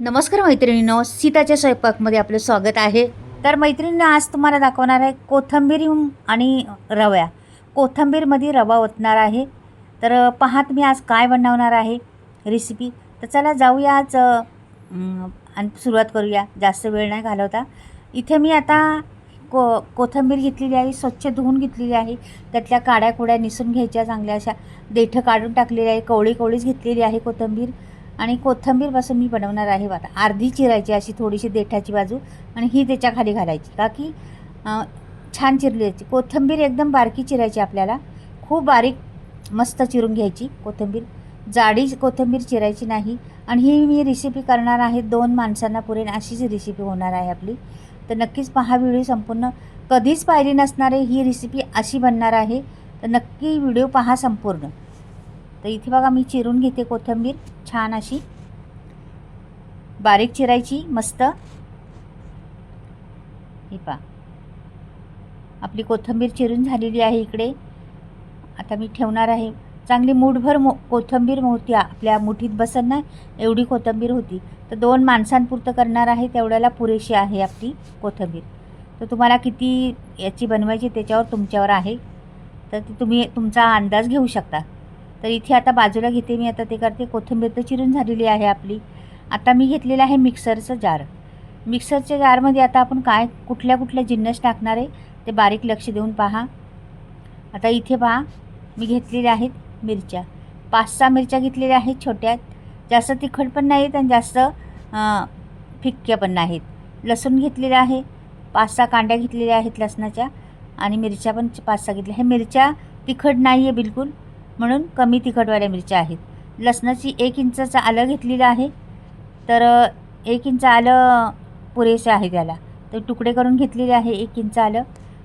नमस्कार मैत्रिणीनो सीताच्या स्वयंपाकमध्ये आपलं स्वागत आहे. तर मैत्रिणीनं आज तुम्हाला दाखवणार आहे कोथंबीर आणि रव्या. कोथंबीरमध्ये रवा ओतणार आहे. तर अ, पहा तुम्ही आज काय बनवणार आहे रेसिपी तर चला जाऊया आज आणि सुरुवात करूया. जास्त वेळ नाही घालवता. इथे मी आता को कोथंबीर घेतलेली आहे स्वच्छ धुवून घेतलेली आहे. त्यातल्या काड्या कुड्या निसून घ्यायच्या चांगल्या अशा. देठं काढून टाकलेली आहे कवळी कवळीच घेतलेली आहे कोथंबीर. आणि कोथिंबीरपासून मी बनवणार आहे आता अर्धी चिरायची अशी थोडीशी देठाची बाजू आणि ही त्याच्याखाली घालायची. का की छान चिरली जायची. कोथिंबीर एकदम बारकी चिरायची आपल्याला. खूप बारीक मस्त चिरून घ्यायची कोथिंबीर. जाडी कोथिंबीर चिरायची नाही. आणि ही मी रेसिपी करणार आहे दोन माणसांना पुरेन अशीच रेसिपी होणार आहे आपली. तर नक्कीच पहा व्हिडिओ संपूर्ण कधीच पाहिली नसणारे ही रेसिपी अशी बनणार आहे. तर नक्की व्हिडिओ पहा संपूर्ण. तर इथे बघा मी चिरून घेते कोथिंबीर छान अशी. बारीक चिरायची मस्त. हे पा आपली कोथिंबीर चिरून झालेली आहे इकडे. आता मी ठेवणार आहे. चांगली मूठभर मो कोथिंबीर होती आपल्या मुठीत बसन ना एवढी कोथिंबीर होती. तर दोन माणसांपुरतं करणार आहे तेवढ्याला पुरेशी आहे आपली कोथिंबीर. तर तुम्हाला किती याची बनवायची त्याच्यावर तुमच्यावर आहे. तर ती तुम्ही तुमचा अंदाज घेऊ शकता. तर इथे आता बाजूला घेते मी आता ते करते. कोथिंबीर तर चिरून झालेली आहे आपली. आता मी घेतलेलं आहे मिक्सरचं जार. मिक्सरच्या जारमध्ये आता आपण काय कुठल्या कुठल्या जिन्नस टाकणार आहे ते बारीक लक्ष देऊन पहा. आता इथे पहा मी घेतलेल्या आहेत मिरच्या. पाच सहा मिरच्या घेतलेल्या आहेत छोट्या. जास्त तिखट पण नाहीत आणि जास्त फिक्क्या पण नाहीत. लसूण घेतलेलं आहे. पाच सहा कांड्या घेतलेल्या आहेत लसणाच्या. आणि मिरच्या पण पाच सहा घेतल्या. हे मिरच्या तिखट नाही आहे बिलकुल. म्हणून कमी तिखटवाल्या मिरच्या आहेत. लसणाची एक इंचाचं आलं घेतलेलं आहे. तर एक इंच आलं पुरेसे आहे त्याला. तर तुकडे करून घेतलेले आहे एक इंच आलं.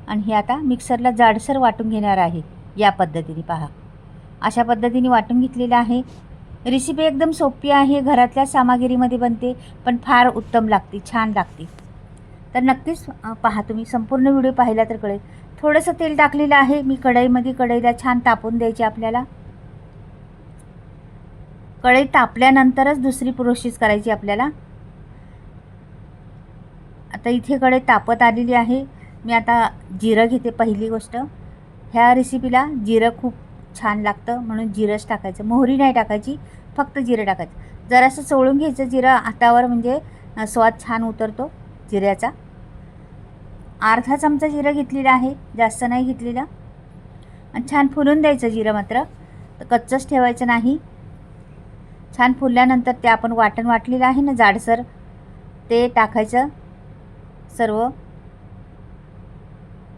आणि हे आता मिक्सरला जाडसर वाटून घेणार आहे. या पद्धतीने पहा. अशा पद्धतीने वाटून घेतलेलं आहे. रेसिपी एकदम सोपी आहे. घरातल्या सामग्रीमध्ये बनते. पण फार उत्तम लागते. छान लागते. तर नक्कीच पहा तुम्ही संपूर्ण व्हिडिओ पाहिला तर कळेल. थोडंसं तेल टाकलेलं आहे मी कढईमध्ये कढईला छान तापून द्यायची आपल्याला. कढई तापल्यानंतरच दुसरी प्रोसेस करायची आपल्याला. आता इथे कढई तापत आलेली आहे. मी आता जिरं घेते पहिली गोष्ट. ह्या रेसिपीला जिरं खूप छान लागतं म्हणून जिरंच टाकायचं. मोहरी नाही टाकायची फक्त जिरं टाकायचं. जरासं चोळून घ्यायचं जिरं हातावर म्हणजे स्वाद छान उतरतो. जिऱ्याचा. अर्धा चमचा जिरं घेतलेलं आहे जास्त नाही घेतलेलं. आणि छान फुलून द्यायचं जिरं मात्र. तर कच्चंच ठेवायचं नाही. छान फुलल्यानंतर ते आपण वाटण वाटलेलं आहे ना जाडसर ते टाकायचं. सर्व.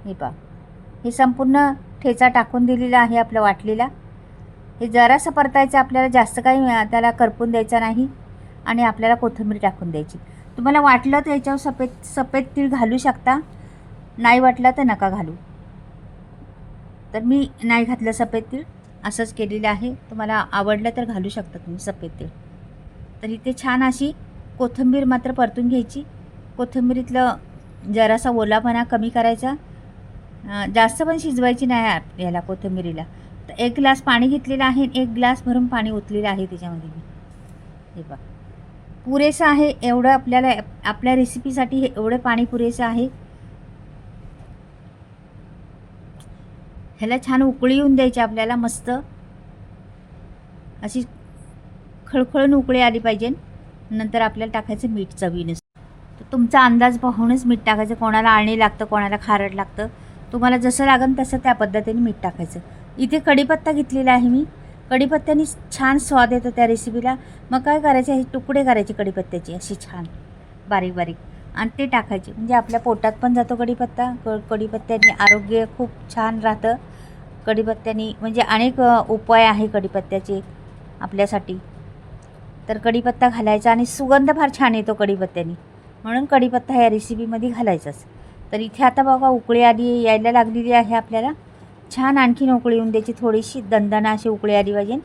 हे पा हे संपूर्ण ठेचा टाकून दिलेला आहे आपलं वाटलेला. हे जरासं परतायचं आपल्याला जास्त काही त्याला करपून द्यायचं नाही. आणि आपल्याला कोथिंबीर टाकून द्यायची. तुम्हाला वाटलं तर याच्यावर सफेद सफेद तीळ घालू शकता. नाही वाटलं तर नका घालू. तर मी नाही घातलं सफेद तीळ. असंच केलेलं आहे. तुम्हाला आवडलं तर घालू शकता तुम्ही सफेद तीळ. तर इथे छान अशी कोथिंबीर मात्र परतून घ्यायची. कोथिंबीरीतलं जरासा ओलापणा कमी करायचा. जास्त पण शिजवायची नाही याला कोथिंबीरीला. तर एक ग्लास पाणी घेतलेलं आहे एक ग्लास भरून पाणी ओतलेलं आहे त्याच्यामध्ये मी. हे बघ. पुरेसं आहे एवढं आपल्याला आपल्या रेसिपीसाठी हे एवढं पाणी पुरेसं आहे. ह्याला छान उकळी येऊन द्यायची आपल्याला मस्त. अशी खळखळून उकळी आली पाहिजे. नंतर आपल्याला टाकायचं मीठ चवीनुसार तर तुमचा अंदाज पाहूनच मीठ टाकायचं. कोणाला आळणी लागतं कोणाला खारट लागतं. तुम्हाला जसं लागेल तसं त्या पद्धतीने मीठ टाकायचं. इथे कढीपत्ता घेतलेला आहे मी. कढीपत्त्याने छान स्वाद येतो त्या रेसिपीला मग काय करायचं? हे तुकडे करायचे कढीपत्त्याचे असे छान बारीक बारीक. आणि ते टाकायचे. म्हणजे आपल्या पोटात पण जातो कढीपत्ता. क कढीपत्त्याने आरोग्य खूप छान राहतं. कढीपत्त्याने म्हणजे अनेक उपाय आहे कढीपत्त्याचे आपल्यासाठी. तर कढीपत्ता घालायचा आणि सुगंध फार छान येतो कढीपत्त्याने. म्हणून कढीपत्ता या रेसिपीमध्ये घालायचाच. तर इथे आता बघा उकळी आली यायला लागलेली आहे आपल्याला. छान आणखीन उकळी येऊन द्यायची थोडीशी. दणदणा अशी उकळी आली पाहिजे.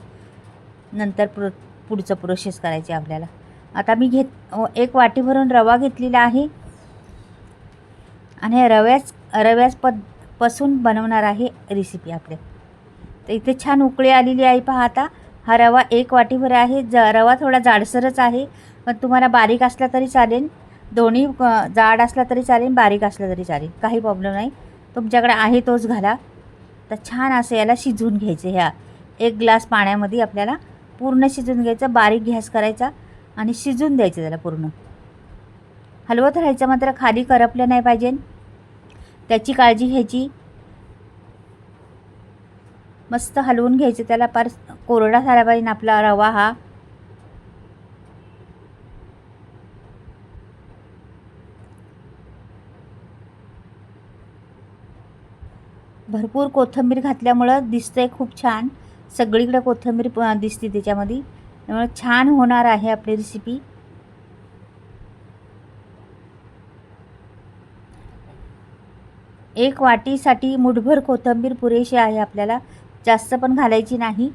नंतर प्रो पुढचं प्रोसेस करायची आपल्याला. आता मी घेत एक वाटी भरून रवा घेतलेला आहे. आणि रव्याच रव्याच पदपासून बनवणार आहे रेसिपी आपल्या तर इथे छान उकळी आलेली आहे पहा आता. हा रवा एक वाटीभर आहे. ज रवा थोडा जाडसरच आहे. पण तुम्हाला बारीक असला तरी चालेल. दोन्ही जाड असला तरी चालेल बारीक असला तरी चालेल. काही प्रॉब्लेम नाही. तुमच्याकडे आहे तोच घाला. तर छान असं याला शिजवून घ्यायचं ह्या. एक ग्लास पाण्यामध्ये आपल्याला पूर्ण शिजवून घ्यायचं बारीक गॅस करायचा आणि शिजून द्यायचं त्याला पूर्ण. हलवत राहायचं मात्र खाली करपलं नाही पाहिजे. त्याची काळजी घ्यायची. मस्त हलवून घ्यायचं त्याला पार कोरडा झाला पाहिजे आपला रवा हा. भरपूर कोथिंबीर घातल्यामुळं दिसतंय खूप छान. सगळीकडे कोथिंबीर प- दिसते त्याच्यामध्ये. त्यामुळे छान होणार आहे आपली रेसिपी एक वाटीसाठी मुठभर कोथिंबीर पुरेशी आहे आपल्याला. जास्त पण घालायची नाही.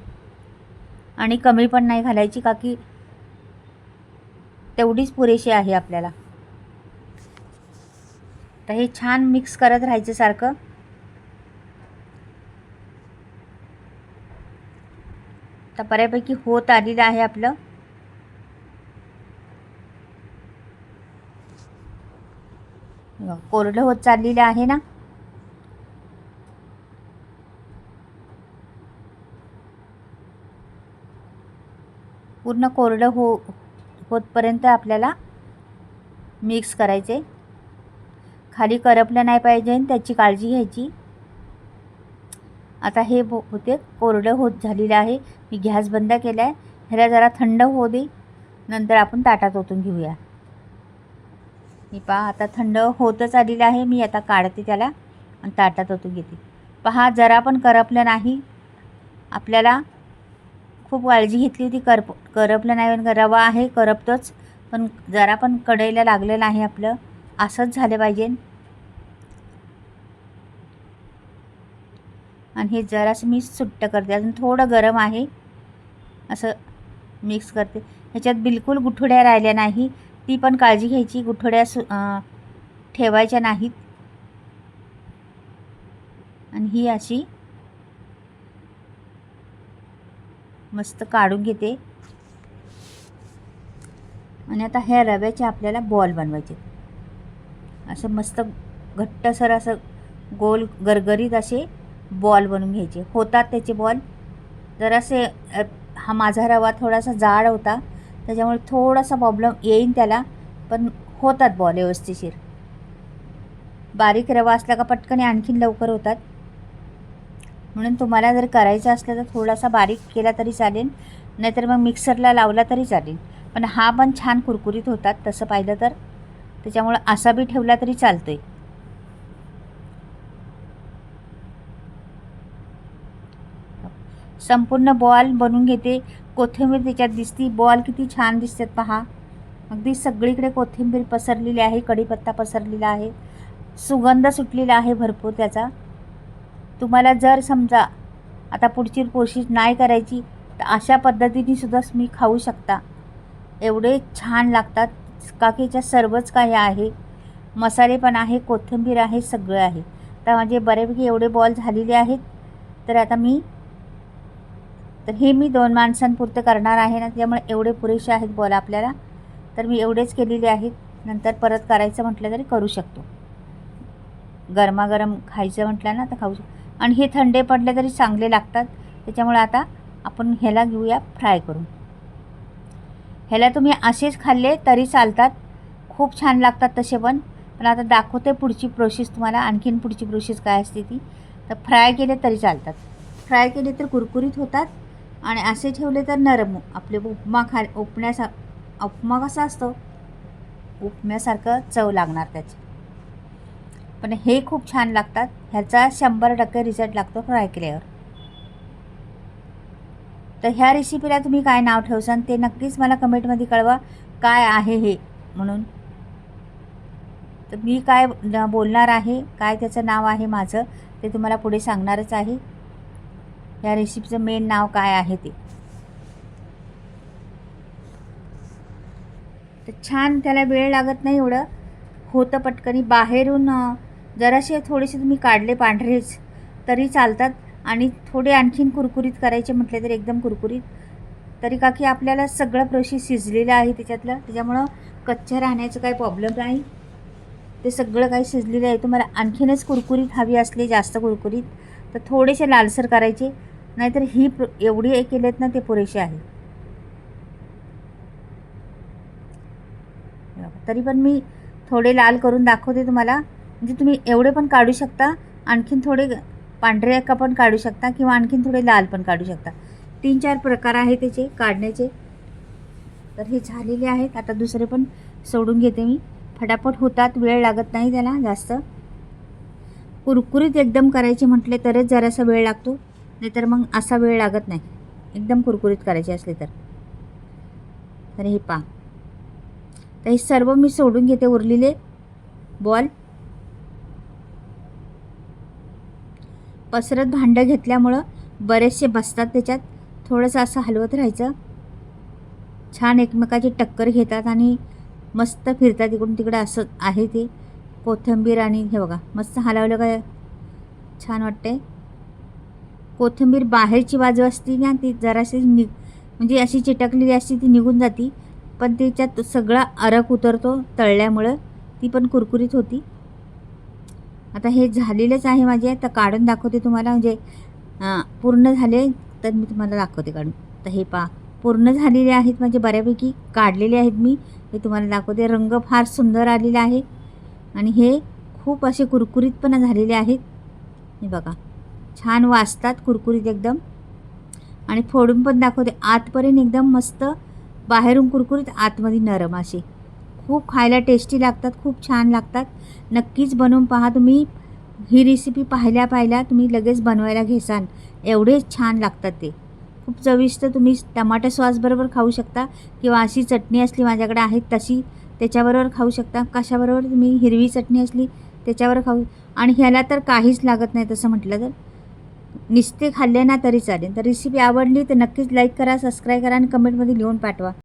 आणि कमी पण नाही घालायची का की तेवढीच पुरेशी आहे आपल्याला. तर हे छान मिक्स करत राहायचं सारखं. आता बऱ्यापैकी होत आलेलं आहे आपलं. कोरडं होत चाललेलं आहे ना? पूर्ण कोरडं हो होतपर्यंत आपल्याला मिक्स करायचे खाली करपलं नाही पाहिजे त्याची काळजी घ्यायची. आता हे बो होते कोरडं होत झालेलं आहे. मी गॅस बंद केला आहे ह्याला जरा थंड होऊ दे. नंतर आपण ताटात ओतून घेऊया. मी पहा आता थंड होतच आलेलं आहे. मी आता काढते त्याला आणि ताटात ओतून घेते. पहा जरा पण करपलं नाही. आपल्याला खूप काळजी घेतली होती. करप करपलं नाही. पण रवा आहे करपतोच. पण जरा पण कढईला लागलं नाही आपलं. असंच झालं पाहिजे. आणि हे जरासं मी सुट्ट करते. अजून थोडं गरम आहे. असं मिक्स करते. ह्याच्यात बिलकुल गुठड्या राहिल्या नाही. ती पण काळजी घ्यायची. गुठोड्या सु ठेवायच्या नाहीत. आणि ही अशी मस्त काढून घेते. आणि आता ह्या रव्याचे आपल्याला बॉल बनवायचे असं मस्त घट्टसर असं गोल गरगरीत असे बॉल बनवून घ्यायचे. होतात त्याचे बॉल. जरासे असे हा माझा रवा थोडासा जाड होता. त्याच्यामुळे थोडासा प्रॉब्लेम येईन त्याला पण होतात बॉल व्यवस्थिशीर. बारीक रवा असला का पटकन आणखीन लवकर होतात. म्हणून तुम्हाला जर करायचं असलं तर थोडासा बारीक केला तरी चालेल. नाहीतर मग मिक्सरला लावला तरी चालेल. पण हा पण छान कुरकुरीत होतात तसं पाहिलं तर. त्याच्यामुळं असा बी ठेवला तरी चालतो आहे संपूर्ण बॉल बनवून घेते. कोथिंबीर त्याच्यात दिसती. बॉल किती छान दिसतात पहा. अगदी सगळीकडे कोथिंबीर पसरलेली आहे. कढीपत्ता पसरलेला आहे. सुगंध सुटलेला आहे भरपूर त्याचा. तुम्हाला जर समजा आता पुढची कोशिश नाही करायची तर अशा पद्धतीने सुद्धा तुम्ही खाऊ शकता. एवढे छान लागतात. काकीच्या सर्वच काही आहे. मसाले पण आहे कोथिंबीर आहे सगळं आहे. तर माझे बऱ्यापैकी एवढे बॉल झालेले आहेत. तर आता मी तर हे मी दोन माणसांपुरतं करणार आहे ना त्यामुळे एवढे पुरेसे आहेत बॉल आपल्याला. तर मी एवढेच केलेले आहेत. नंतर परत करायचं म्हटलं तरी करू शकतो. गरमागरम खायचं म्हटलं ना तर खाऊ शकतो आणि हे थंडे पडले तरी चांगले लागतात. त्याच्यामुळे आता आपण ह्याला घेऊया फ्राय करून. ह्याला तुम्ही असेच खाल्ले तरी चालतात. खूप छान लागतात तसे पण. पण आता दाखवते पुढची प्रोसेस तुम्हाला. आणखीन पुढची प्रोसेस काय असते ती. तर फ्राय केले तरी चालतात. फ्राय केले तर कुरकुरीत होतात. आणि असे ठेवले तर नरम आपले उपमा खा उपण्यासा उपमा कसा असतो? उपम्यासारखं चव लागणार त्याची. पण हे खूप छान लागतात. ह्याचा शंभर टक्के रिझल्ट लागतो फ्राय केल्यावर. तर ह्या रेसिपीला तुम्ही काय नाव ठेवसान ते नक्कीच मला कमेंटमध्ये कळवा. काय आहे हे? म्हणून. तर मी काय बोलणार आहे? काय त्याचं नाव आहे माझं? ते तुम्हाला पुढे सांगणारच आहे. ह्या रेसिपीचं मेन नाव काय आहे ते? तर छान त्याला वेळ लागत नाही एवढं. होतं पटकनी. बाहेरून जरासे थोडेसे तुम्ही काढले पांढरेच तरी चालतात. आणि थोडे आणखीन कुरकुरीत करायचे म्हटले तर एकदम कुरकुरीत. तरी का की आपल्याला सगळं प्रोसेस शिजलेलं आहे त्याच्यातलं. त्याच्यामुळं कच्च्या राहण्याचं काही प्रॉब्लेम नाही. ते सगळं काही शिजलेलं आहे. तुम्हाला आणखीनच कुरकुरीत हवी असली जास्त कुरकुरीत तर थोडेसे लालसर करायचे. नाहीतर ही प्र एवढी हे केलेत ना ते पुरेसे आहे. तरी पण मी थोडे लाल करून दाखवते तुम्हाला. म्हणजे तुम्ही एवढे पण काढू शकता आणखीन थोडे पांढरे का पण काढू शकता किंवा आणखीन थोडे लाल पण काढू शकता. तीन चार प्रकार आहे त्याचे काढण्याचे. तर हे झालेले आहेत. आता दुसरे पण सोडून घेते मी. फटाफट होतात वेळ लागत नाही त्याला जास्त. कुरकुरीत एकदम करायचे म्हटले तरच जरासा वेळ लागतो. नाहीतर मग असा वेळ लागत नाही. एकदम कुरकुरीत करायचे असले तर. तर हे पा तर हे सर्व मी सोडून घेते उरलेले. बॉल. पसरत भांडं घेतल्यामुळं बरेचसे बसतात त्याच्यात. थोडंसं असं हलवत राहायचं. छान एकमेकाची टक्कर घेतात आणि मस्त फिरतात इकडून तिकडे असं आहे ते. कोथिंबीर आणि हे बघा मस्त हलवलं का? छान वाटते कोथिंबीर बाहेरची बाजू असती ना ती जराशी नि म्हणजे अशी चिटकलेली असती ती निघून जाती. पण त्याच्यात सगळा अरक उतरतो तळल्यामुळं. ती पण कुरकुरीत होती. आता हे झालेलंच आहे माझे. तर काढून दाखवते तुम्हाला. म्हणजे पूर्ण झाले तर मी तुम्हाला दाखवते काढून. तर हे पा पूर्ण झालेले आहेत म्हणजे बऱ्यापैकी. काढलेले आहेत मी. हे तुम्हाला दाखवते. रंग फार सुंदर आलेला आहे. आणि हे खूप असे कुरकुरीतपणा झालेले आहेत. हे बघा. छान वाजतात कुरकुरीत एकदम. आणि फोडून पण दाखवते. आतपर्यंत एकदम मस्त बाहेरून कुरकुरीत आतमध्ये नरम असे. खूप खायला टेस्टी लागतात खूप छान लागतात. नक्कीच बनवून पहा तुम्ही. ही रेसिपी पाहिल्या पाहिल्या तुम्ही लगेच बनवायला घेसान. एवढे छान लागतात ते. खूप चविष्ट तुम्ही टमाटर सॉसबरोबर खाऊ शकता किंवा अशी चटणी असली माझ्याकडे आहे तशी त्याच्याबरोबर खाऊ शकता. कशाबरोबर? तुम्ही हिरवी चटणी असली त्याच्यावर खाऊ. आणि ह्याला तर काहीच लागत नाही तसं म्हटलं तर. निस्ते खाल्ले ना तरी चालेल. तर रेसिपी आवडली तर नक्कीच लाईक करा सबस्क्राईब करा आणि कमेंटमध्ये लिहून पाठवा.